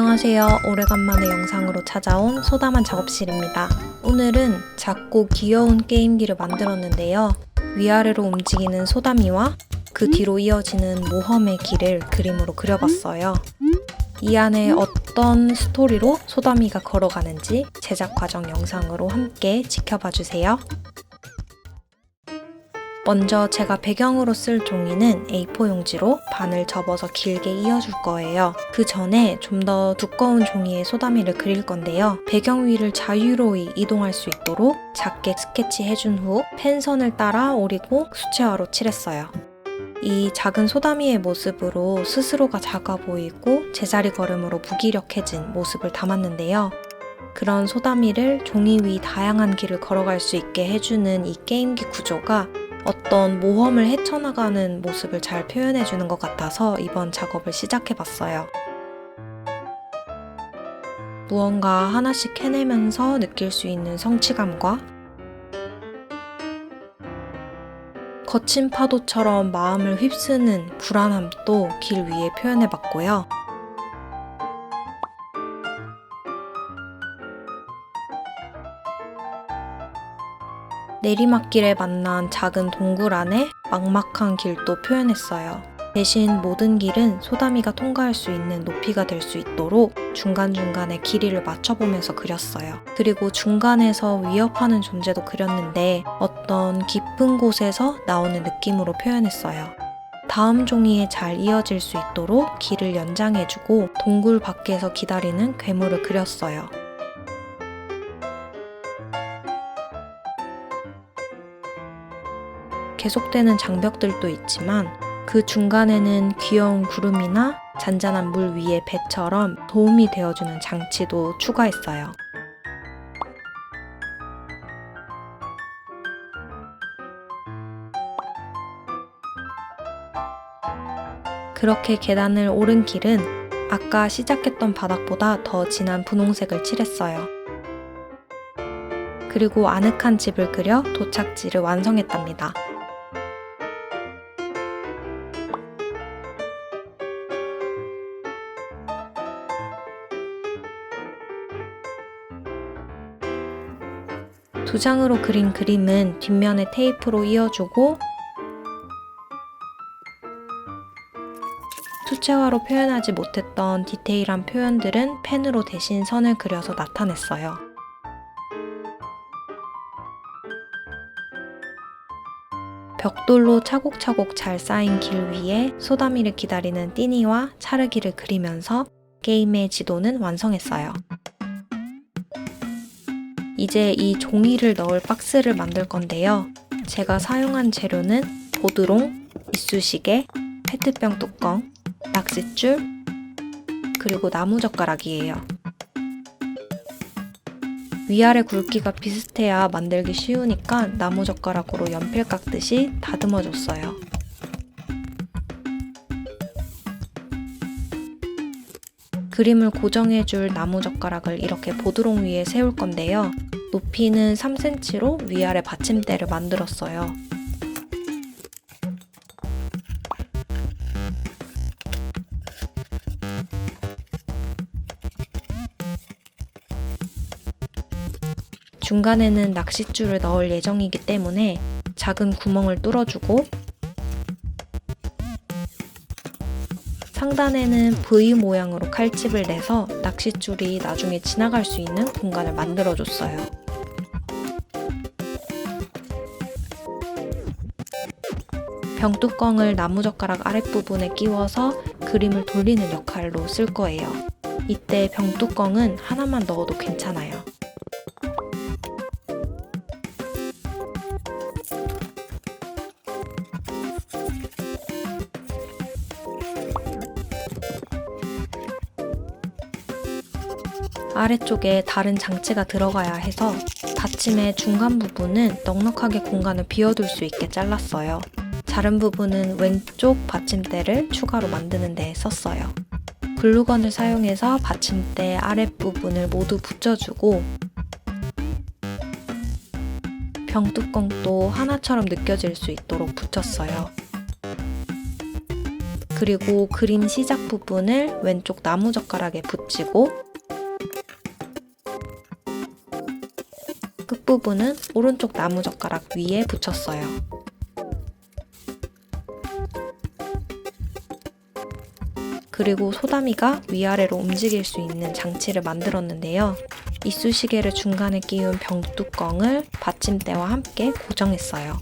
안녕하세요. 오래간만에 영상으로 찾아온 소담한 작업실입니다. 오늘은 작고 귀여운 게임기를 만들었는데요. 위아래로 움직이는 소담이와 그 뒤로 이어지는 모험의 길을 그림으로 그려봤어요. 이 안에 어떤 스토리로 소담이가 걸어가는지 제작 과정 영상으로 함께 지켜봐 주세요. 먼저 제가 배경으로 쓸 종이는 A4 용지로 반을 접어서 길게 이어줄 거예요. 그 전에 좀 더 두꺼운 종이에 소다미를 그릴 건데요. 배경 위를 자유로이 이동할 수 있도록 작게 스케치 해준 후 펜선을 따라 오리고 수채화로 칠했어요. 이 작은 소다미의 모습으로 스스로가 작아 보이고 제자리 걸음으로 무기력해진 모습을 담았는데요. 그런 소다미를 종이 위 다양한 길을 걸어갈 수 있게 해주는 이 게임기 구조가 어떤 모험을 헤쳐나가는 모습을 잘 표현해 주는 것 같아서 이번 작업을 시작해 봤어요. 무언가 하나씩 해내면서 느낄 수 있는 성취감과 거친 파도처럼 마음을 휩쓰는 불안함도 길 위에 표현해 봤고요. 내리막길에 만난 작은 동굴 안에 막막한 길도 표현했어요. 대신 모든 길은 소다미가 통과할 수 있는 높이가 될 수 있도록 중간중간에 길이를 맞춰보면서 그렸어요. 그리고 중간에서 위협하는 존재도 그렸는데 어떤 깊은 곳에서 나오는 느낌으로 표현했어요. 다음 종이에 잘 이어질 수 있도록 길을 연장해주고 동굴 밖에서 기다리는 괴물을 그렸어요. 계속되는 장벽들도 있지만 그 중간에는 귀여운 구름이나 잔잔한 물 위의 배처럼 도움이 되어주는 장치도 추가했어요. 그렇게 계단을 오른 길은 아까 시작했던 바닥보다 더 진한 분홍색을 칠했어요. 그리고 아늑한 집을 그려 도착지를 완성했답니다. 두 장으로 그린 그림은 뒷면에 테이프로 이어주고 수채화로 표현하지 못했던 디테일한 표현들은 펜으로 대신 선을 그려서 나타냈어요. 벽돌로 차곡차곡 잘 쌓인 길 위에 소다미를 기다리는 띠니와 차르기를 그리면서 게임의 지도는 완성했어요. 이제 이 종이를 넣을 박스를 만들 건데요. 제가 사용한 재료는 보드롱, 이쑤시개, 페트병 뚜껑, 낚싯줄, 그리고 나무젓가락이에요. 위아래 굵기가 비슷해야 만들기 쉬우니까 나무젓가락으로 연필 깎듯이 다듬어 줬어요. 그림을 고정해줄 나무젓가락을 이렇게 보드롱 위에 세울 건데요. 높이는 3cm로 위아래 받침대를 만들었어요. 중간에는 낚싯줄을 넣을 예정이기 때문에 작은 구멍을 뚫어주고 상단에는 V 모양으로 칼집을 내서 낚싯줄이 나중에 지나갈 수 있는 공간을 만들어줬어요. 병뚜껑을 나무젓가락 아랫부분에 끼워서 그림을 돌리는 역할로 쓸 거예요. 이때 병뚜껑은 하나만 넣어도 괜찮아요. 아래쪽에 다른 장치가 들어가야 해서 받침의 중간 부분은 넉넉하게 공간을 비워둘 수 있게 잘랐어요. 자른 부분은 왼쪽 받침대를 추가로 만드는 데 썼어요. 글루건을 사용해서 받침대 아랫부분을 모두 붙여주고 병뚜껑도 하나처럼 느껴질 수 있도록 붙였어요. 그리고 그림 시작 부분을 왼쪽 나무젓가락에 붙이고 끝부분은 오른쪽 나무젓가락 위에 붙였어요. 그리고 소다미가 위아래로 움직일 수 있는 장치를 만들었는데요. 이쑤시개를 중간에 끼운 병뚜껑을 받침대와 함께 고정했어요.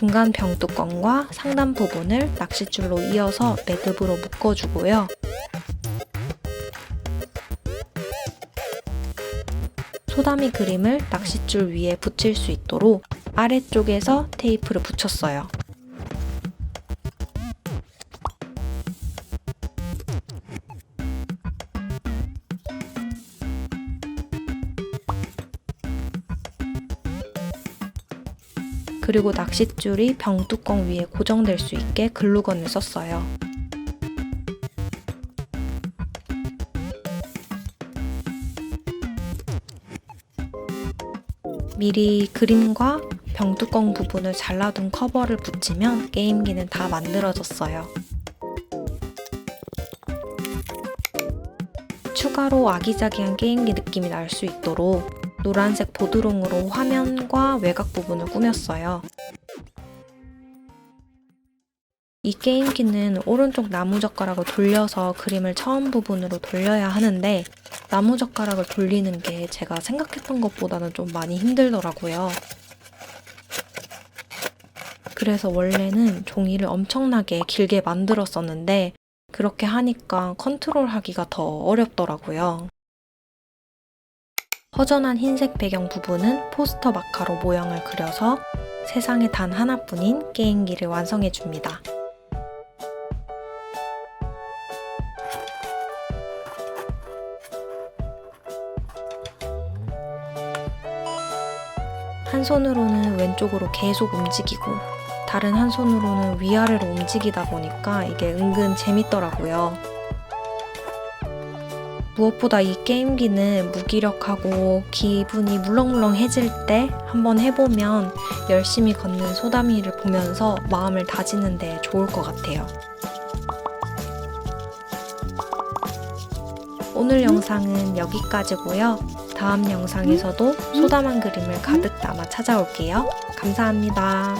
중간 병뚜껑과 상단 부분을 낚싯줄로 이어서 매듭으로 묶어주고요. 소다미 그림을 낚싯줄 위에 붙일 수 있도록 아래쪽에서 테이프를 붙였어요. 그리고 낚싯줄이 병뚜껑 위에 고정될 수 있게 글루건을 썼어요. 미리 그림과 병뚜껑 부분을 잘라둔 커버를 붙이면 게임기는 다 만들어졌어요. 추가로 아기자기한 게임기 느낌이 날 수 있도록 노란색 보드롱으로 화면과 외곽 부분을 꾸몄어요. 이 게임기는 오른쪽 나무젓가락을 돌려서 그림을 처음 부분으로 돌려야 하는데 나무젓가락을 돌리는 게 제가 생각했던 것보다는 좀 많이 힘들더라고요. 그래서 원래는 종이를 엄청나게 길게 만들었었는데 그렇게 하니까 컨트롤 하기가 더 어렵더라고요. 허전한 흰색 배경 부분은 포스터 마카로 모형을 그려서 세상에 단 하나뿐인 게임기를 완성해 줍니다. 한 손으로는 왼쪽으로 계속 움직이고 다른 한 손으로는 위아래로 움직이다 보니까 이게 은근 재밌더라고요. 무엇보다 이 게임기는 무기력하고 기분이 물렁물렁해질 때 한번 해보면 열심히 걷는 소다미를 보면서 마음을 다지는데 좋을 것 같아요. 오늘 영상은 여기까지고요. 다음 영상에서도 소담한 그림을 가득 담아 찾아올게요. 감사합니다.